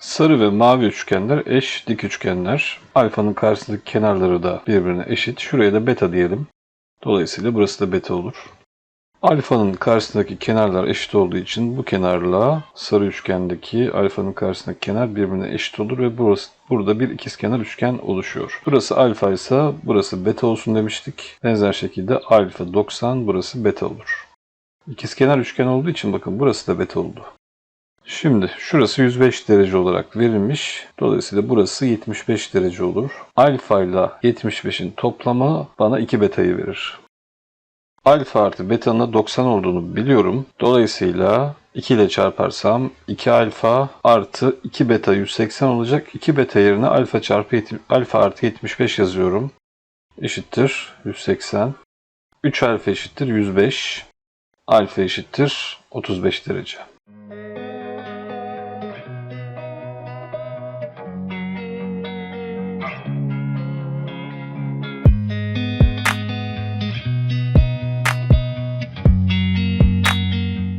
Sarı ve mavi üçgenler eş dik üçgenler. Alfanın karşısındaki kenarları da birbirine eşit. Şuraya da beta diyelim. Dolayısıyla burası da beta olur. Alfanın karşısındaki kenarlar eşit olduğu için bu kenarla sarı üçgendeki alfanın karşısındaki kenar birbirine eşit olur ve burası, burada bir ikizkenar üçgen oluşuyor. Burası alfa ise burası beta olsun demiştik. Benzer şekilde alfa 90 burası beta olur. İkizkenar üçgen olduğu için bakın burası da beta oldu. Şimdi şurası 105 derece olarak verilmiş. Dolayısıyla burası 75 derece olur. Alfa ile 75'in toplamı bana 2 betayı verir. Alfa artı beta'nın da 90 olduğunu biliyorum. Dolayısıyla 2 ile çarparsam 2 alfa artı 2 beta 180 olacak. 2 beta yerine alfa çarpı alfa artı 75 yazıyorum. Eşittir 180. 3 alfa eşittir 105. Alfa eşittir 35 derece.